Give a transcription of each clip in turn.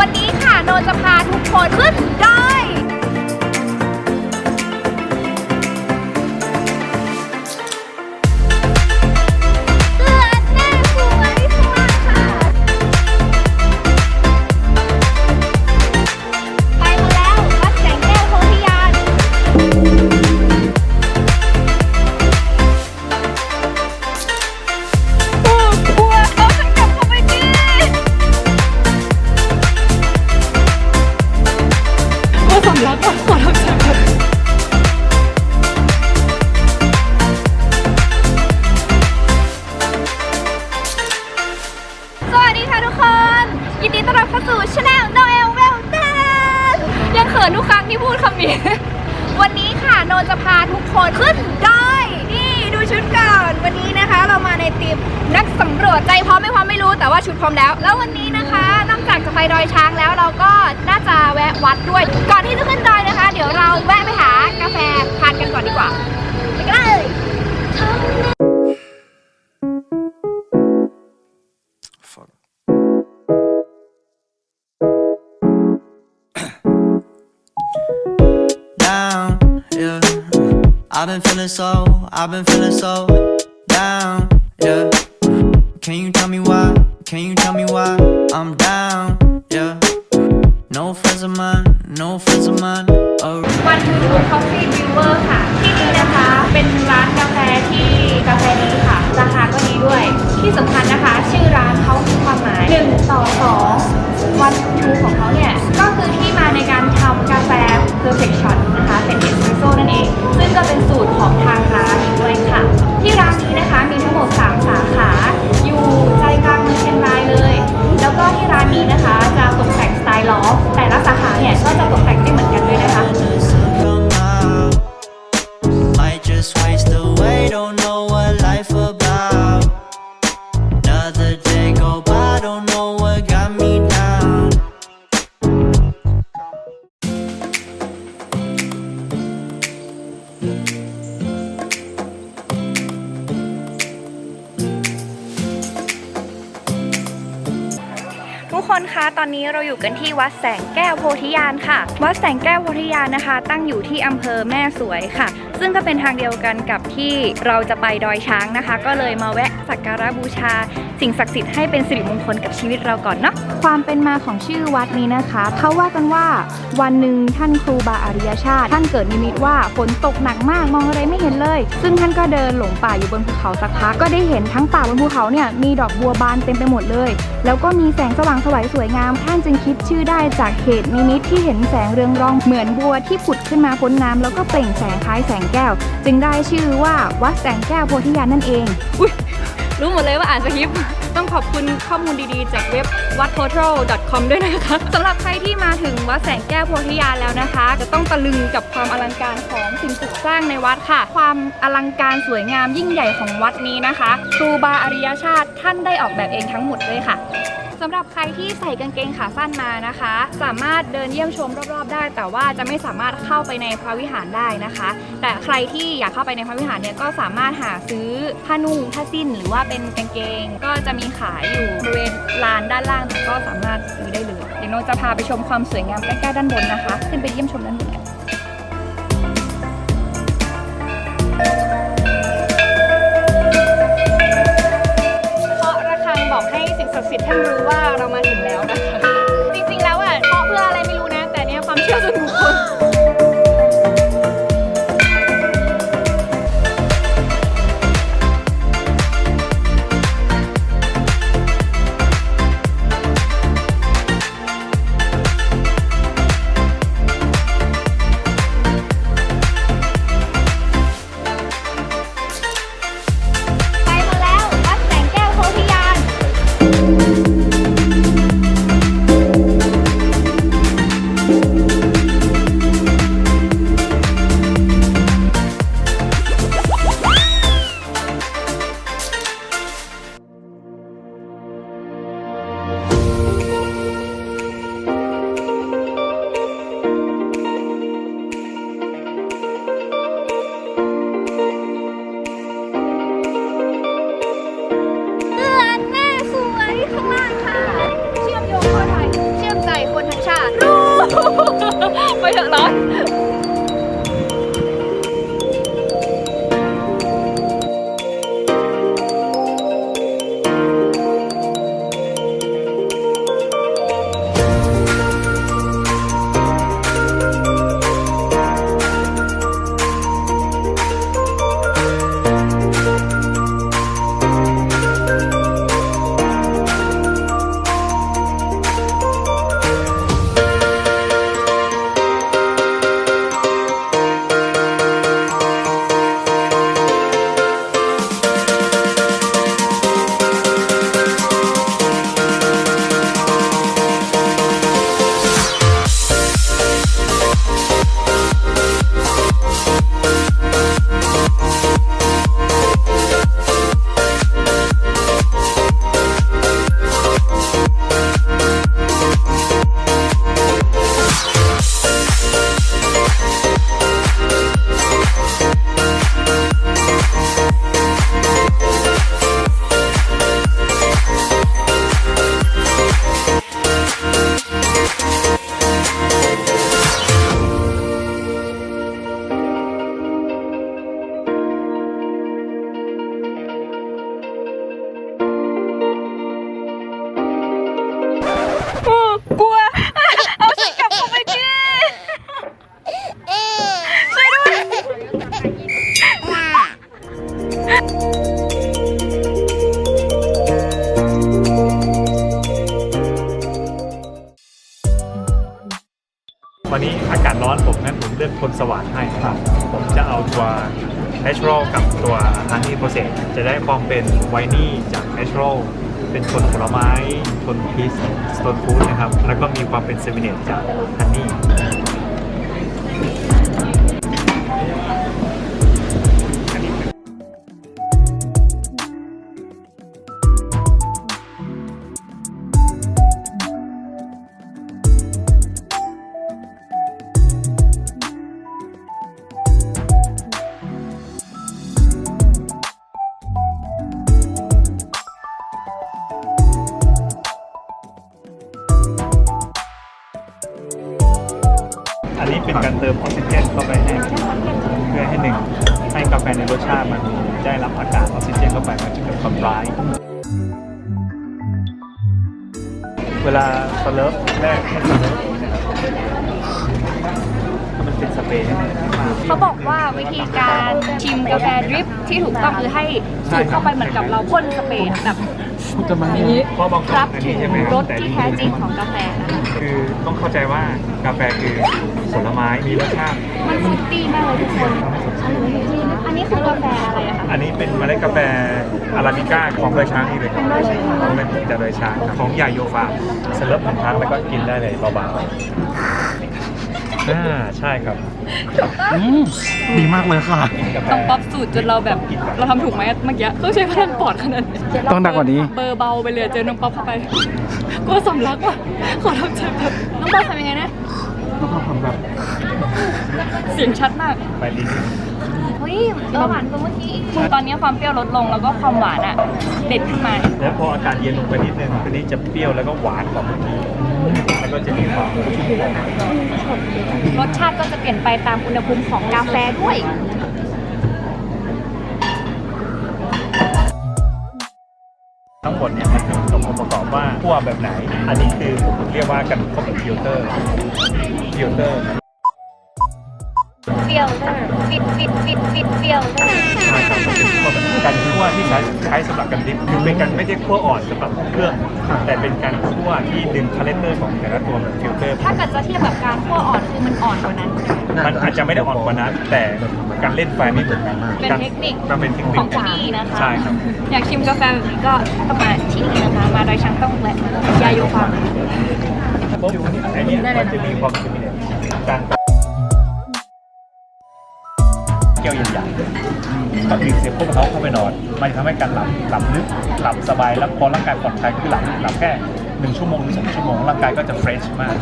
วันนี้ค่ะโนจะพาทุกคนขึ้นดอย สำรวจใจพร้อมไม่พร้อมไม่รู้แต่ว่าชุดพร้อมแล้ว แล้ววันนี้นะคะนอกจากจะไปดอยช้างแล้วเราก็น่าจะแวะวัดด้วย ก่อนที่จะขึ้นดอยนะคะ เดี๋ยวเราแวะไปหากาแฟทานกันก่อนดีกว่าไปกันเลย I've been feeling so, I've been feeling so Can you tell me why I'm down, yeah? No friends of mine, no friends of mine. Oh. วันทูคอฟฟี่บิวเวอร์ค่ะ ที่นี่นะคะเป็นร้านกาแฟที่กาแฟดีค่ะ ราคาก็ดีด้วย ที่สำคัญนะคะ ชื่อร้านเขามีความหมาย1ต่อ2วันทูของเขาเนี่ย ก็คือที่มาในการทำกาแฟ perfect shot นะคะ เป็นเอสเปรสโซ่นั่นเอง ซึ่งก็เป็นสูตรของทาง คนคะ ตอนนี้เราอยู่กันที่วัดแสงแก้วโพธิญาณค่ะ วัดแสงแก้วโพธิญาณนะคะ ตั้งอยู่ที่อำเภอแม่สวยค่ะ ซึ่งก็เป็นทางเดียวกันกับที่เราจะไปดอยช้างนะคะ ก็เลยมาแวะสักการะบูชา สิ่งศักดิ์สิทธิ์ให้เป็นสิริมงคลกับชีวิตเราก่อนเนาะความเป็นมาของชื่อวัดนี้นะคะเขาว่ากันว่าวันหนึ่งท่านครูบาอริยชาติ ท่านเกิดนิมิตว่าฝนตกหนักมากมองอะไรไม่เห็นเลย ซึ่งท่านก็เดินหลงป่าอยู่บนภูเขาสักพักก็ได้เห็นทั้งป่าบนภูเขาเนี่ยมีดอกบัวบานเต็มไปหมดเลย แล้วก็มีแสงสว่างสวยสวยงาม ท่านจึงคิดชื่อได้จากเหตุนิมิตที่เห็นแสงเรืองรองเหมือนบัวที่ผุดขึ้นมาพ้นน้ำแล้วก็เปล่งแสงคล้ายแสงแก้ว จึงได้ชื่อว่าวัดแสงแก้วโพธิญาณนั่นเองอุ๊ยรู้หมดเลยว่าอ่านสคริปต์ต้องขอบคุณข้อมูลดีๆ จากเว็บวัด portal.com ด้วยนะคะสำหรับใครที่มาถึงวัดแสงแก้วโพธิญาณแล้วนะคะ จะต้องตะลึงกับความอลังการของสิ่งปลูกสร้างในวัดค่ะ ความอลังการสวยงามยิ่งใหญ่ของวัดนี้นะคะครูบาอริยชาติท่านได้ออกแบบเองทั้งหมดเลยค่ะ สำหรับใครที่ใส่กางเกงขาสั้นมานะคะ สามารถเดินเยี่ยมชมรอบๆ ได้ แต่ว่าจะไม่สามารถเข้าไปในพระวิหารได้นะคะ แต่ใครที่อยากเข้าไปในพระวิหารเนี่ยก็สามารถหาซื้อผ้านุ่งผ้าสิ้นหรือว่าเป็นกางเกง ก็จะมีขายอยู่บริเวณลานด้านล่างก็สามารถซื้อได้เลยเดี๋ยวโนจะพาไปชมความสวยงามใกล้ๆด้านบนนะคะ ขึ้นไปเยี่ยมชมด้านบนกัน ศักดิ์สิทธิ์ท่านรู้ว่าเรามาถึงแล้วนะคะ honey process จะได้ความเป็นไวนี่จากเนเชอรัลเป็นคนผลไม้คนพีชชนพุทนะครับ แล้วก็มีความเป็นเซมิเนตจากฮันนี่ อันนี้เป็นการเติมออกซิเจนเข้าไปให้เพื่อให้หนึ่งให้กาแฟในรสชาติมันได้รับอากาศออกซิเจนเข้าไปมันจะเกิดความร้าย เวลาสเลิฟแรกให้สเลิฟมันเป็นสเปรย์ให้มันขึ้นมาเขาบอกว่าวิธีการชิมกาแฟดริปที่ถูกต้องคือให้สูดเข้าไปเหมือนกับเราพ่นสเปรย์แบบ อย่างนี้เพราะบางคนรับอันถึนี้งใช่ไหมครบสที่แท้จริงของกาแฟนะคะคือต้องเข้าใจว่ากาแฟคือผลไม้มีรสชาติมันฟรุตตี้มากเลยทุกคนอันนี้คือกาแฟอะไรอะคะอันนี้เป็นเมล็ดกาแฟอาราบิก้าของโดยช้างนี่เลยครับของเป็นจากโดยช้างครับของใหญ่โยฟาสเลิฟหนึ่งครั้งแล้วก็กินได้เลยเบาๆอ่าใช่ครับดีมากเลยค่ะกาแฟต้องปรับ สูตรจนเราแบบเราทำถูกไหมเมื่อกี้ต้องใช้พลังปอดขนาดนี้ต้องดังกว่านี้ เบอร์เบาไปเลยเจอน้องป๊อปเข้าไปกลัวสำลักว่ะขอทำใจแบบน้องป๊อปทำยังไงนะแบบเสียงชัดมากไปลิ้นเฮ้ยเราหวานกว่าเมื่อกี้คือตอนนี้ความเปรี้ยวลดลงแล้วก็ความหวานอะเด็ดขึ้นมา แล้วพออากาศเย็นลงไปนิดนึงตัวนี้จะเปรี้ยวแล้วก็หวานกว่าเมื่อกี้แล้วก็จะมีความรสชาติก็จะเปลี่ยนไปตามอุณหภูมิของกาแฟด้วย บนเนี่ยมันเป็นองค์ประกอบว่าขั้วแบบไหน อันนี้คือผมเรียกว่ากันเข้าแบบฟิลเตอร์ฟิลเตอร์ เปรี้ยวเตอร์ฟิตฟิตฟิตฟิตเปรี้ยวเตอร์ใช่ครับมันเป็นคั่วแบบการคั่วที่ใช้ใช้สำหรับการดิฟคือเป็นการไม่ได้คั่วอ่อนสำหรับเครื่องแต่เป็นการคั่วที่ดึงคาแรคเตอร์ของแต่ละตัวแบบฟิลเตอร์ ถ้าเกิดจะเทียบกับการคั่วอ่อนคือมันอ่อนกว่านั้น มันอาจจะไม่ได้อ่อนกว่านั้น แต่การเล่นไฟไม่เหมือนกันเป็นเทคนิค มันเป็นเทคนิขคองที่นี่นะคะ ใช่ครับ อยากชิมกาแฟแบบนี้ก็ต้องมาที่นี่นะคะ มาโดอยช้างต้องแวะยาโยฟาร์มปุ๊บไอ้เนี่ยมันจะมีความคิดเนี่ยการ แก้วใหญ่ๆพอดื่มเสร็จพวกเขาเข้าไปนอน มันจะทำให้การหลับหลับลึกหลับสบายแล้วพอร่างกายผ่อนคลายคือหลับหลับแค่หนึ่งชั่วโมงหรือสองชั่วโมงร่างกายก็จะเฟรชมาก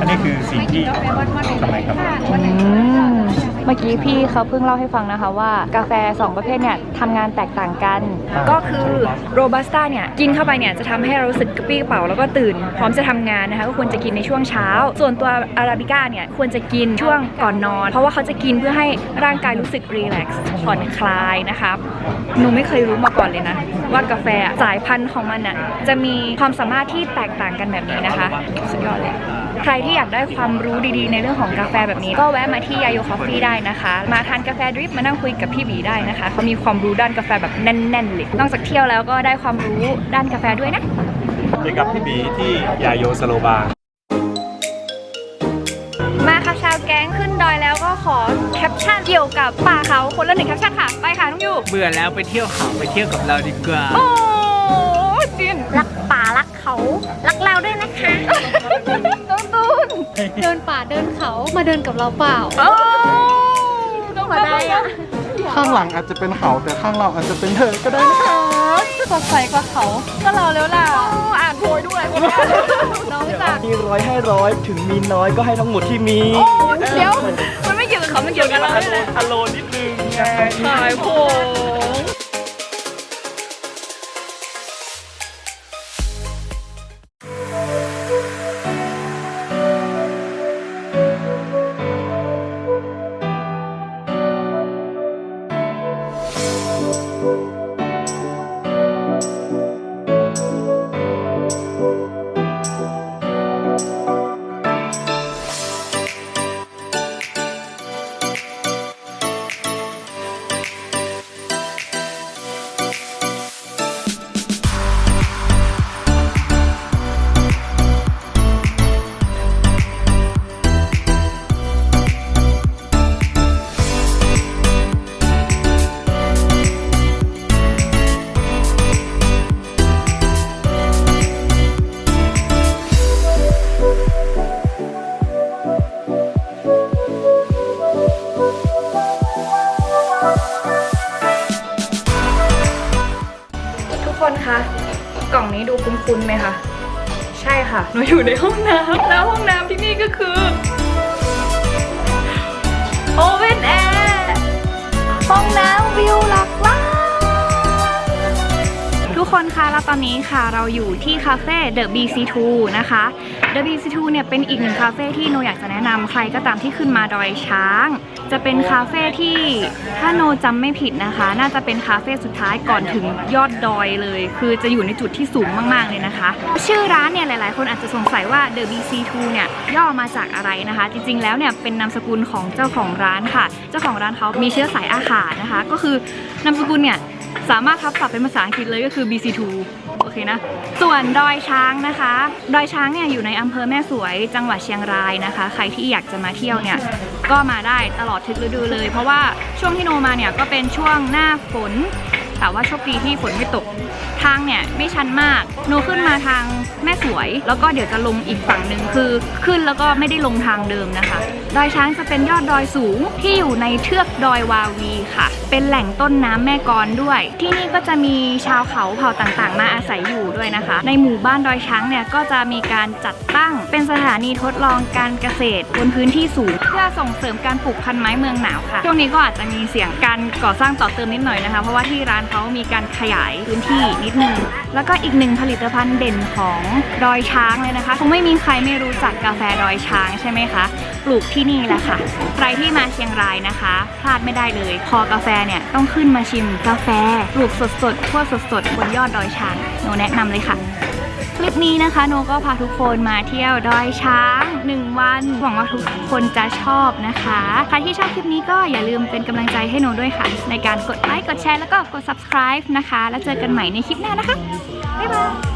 อันนี้คือสิ่งที่ทำไมครับ เมื่อกี้พี่เขาเพิ่งเล่าให้ฟังนะคะว่ากาแฟ 2 ประเภทเนี่ยทำงานแตกต่างกันอ่าก็คือโรบัสต้าเนี่ยกินเข้าไปเนี่ยจะทำให้เรารู้สึกกระปรี้กระเป๋าแล้วก็ตื่น พร้อมจะทำงานนะคะก็ควรจะกินในช่วงเช้า ส่วนตัวอาราบิก้าเนี่ยควรจะกินช่วงก่อนนอน เพราะว่าเขาจะกินเพื่อให้ร่างกายรู้สึกรีแลกซ์ผ่อนคลายนะคะหนูไม่เคยรู้มาก่อนเลยนะ ว่ากาแฟสายพันธุ์ของมันอะจะมีความสามารถที่แตกต่างกันแบบนี้นะคะสุดยอดเลย ใครที่อยากได้ความรู้ดีๆ ในเรื่องของกาแฟแบบนี้ ก็แวะมาที่ยาโยคอฟฟี่ได้นะคะ มาทานกาแฟดริปมานั่งคุยกับพี่บีได้นะคะเขามีความรู้ด้านกาแฟแบบแน่นๆเลยนอกจากเที่ยวแล้วก็ได้ความรู้ด้านกาแฟด้วยนะเจอกับพี่บีที่ยาโยสโลบาร์มาค่ะชาวแก๊งขึ้นดอยแล้วก็ขอแคปชั่นเกี่ยวกับป่าเขาคนละหนึ่งแคปชั่นค่ะไปค่ะน้องยูเบื่อแล้วไปเที่ยวเขาไปเที่ยวกับเราดีกว่าโอ้จินรักป่ารักเขารักเราด้วยนะคะน้องตูน เดินป่าเดินเขามาเดินกับเราเปล่าโอ้น้องมาได้อะข้างหลังอาจจะเป็นเขาแต่ข้างเราอาจจะเป็นเธอก็ได้นะคะสดใสกว่าเขา ก็เราแล้วล่ะอ่านโพยด้วยคนเนี้ยน้องจากมีร้อยให้ร้อยถึงมีน้อยก็ให้ทั้งหมดที่มีโอ้เดี๋ยวมันไม่เกี่ยวกับเขามันเกี่ยวกับเราเลยอโลนิดนึงไง คนคะ กล่องนี้ดูคุ้นไหมคะ ใช่ค่ะ หนูอยู่ในห้องน้ำแล้วห้องน้ำที่นี่ก็คือโอเว่นแอร์ห้องน้ำวิวหลักล้านทุกคนคะแล้วตอนนี้ค่ะเราอยู่ที่คาเฟ่ The BC2 นะคะ The BC2 เนี่ยเป็นอีกหนึ่งคาเฟ่ที่โนอยากจะแนะนำใครก็ตามที่ขึ้นมาดอยช้าง จะเป็นคาเฟ่ที่ถ้าโนจำไม่ผิดนะคะ น่าจะเป็นคาเฟ่สุดท้ายก่อนถึงยอดดอยเลย คือจะอยู่ในจุดที่สูงมากๆเลยนะคะ ชื่อร้านเนี่ยหลายๆ คนอาจจะสงสัยว่า The BC2 เนี่ยย่อมาจากอะไรนะคะ จริงๆแล้วเนี่ยเป็นนามสกุลของเจ้าของร้านค่ะ เจ้าของร้านเขามีเชื้อสายอาขานะคะ ก็คือนามสกุลเนี่ย สามารถทับศัพท์เป็นภาษาอังกฤษเลยก็คือ BC2 โอเคนะ ส่วนดอยช้างนะคะ ดอยช้างเนี่ยอยู่ในอำเภอแม่สวยจังหวัดเชียงรายนะคะ ใครที่อยากจะมาเที่ยวเนี่ยก็มาได้ตลอดทุกฤดูเลย เพราะว่าช่วงที่โนมาเนี่ยก็เป็นช่วงหน้าฝนแต่ว่าโชคดีที่ฝนไม่ตก ทางเนี่ยไม่ชันมาก โนขึ้นมาทางแม่สวย แล้วก็เดี๋ยวจะลงอีกฝั่งหนึ่งคือขึ้นแล้วก็ไม่ได้ลงทางเดิมนะคะ ดอยช้างจะเป็นยอดดอยสูงที่อยู่ในเทือกดอยวาวีค่ะ เป็นแหล่งต้นน้ำแม่กลด้วย ที่นี่ก็จะมีชาวเขาเผ่าต่างๆ มาอาศัยอยู่ด้วยนะคะ ในหมู่บ้านดอยช้างเนี่ยก็จะมีการจัดตั้ง เป็นสถานีทดลองการเกษตรบนพื้นที่สูง เพื่อส่งเสริมการปลูกพันธุ์ไม้เมืองหนาวค่ะช่วงนี้ก็อาจจะมีเสียงการก่อสร้างต่อเติมนิดหน่อยนะคะ เพราะว่าที่ร้านเขามีการขยายพื้นที่นิดนึงแล้วก็อีกหนึ่งผลิตภัณฑ์เด่นของดอยช้างเลยนะคะคงไม่มีใครไม่รู้จักกาแฟดอยช้างใช่ไหมคะปลูกที่นี่แหละค่ะ ใครที่มาเชียงรายนะคะ พลาดไม่ได้เลย คอกาแฟเนี่ยต้องขึ้นมาชิมกาแฟปลูกสดๆทั่วสดๆบนยอดดอยช้างโนแนะนำเลยค่ะคลิปนี้นะคะโนก็พาทุกคนมาเที่ยวดอยช้าง 1 วันหวังว่าทุกคนจะชอบนะคะใครที่ชอบคลิปนี้ก็อย่าลืมเป็นกำลังใจให้โนด้วยค่ะ ในการกดไลค์กดแชร์แล้วก็กด subscribe นะคะ แล้วเจอกันใหม่ในคลิปหน้านะคะบ๊ายบาย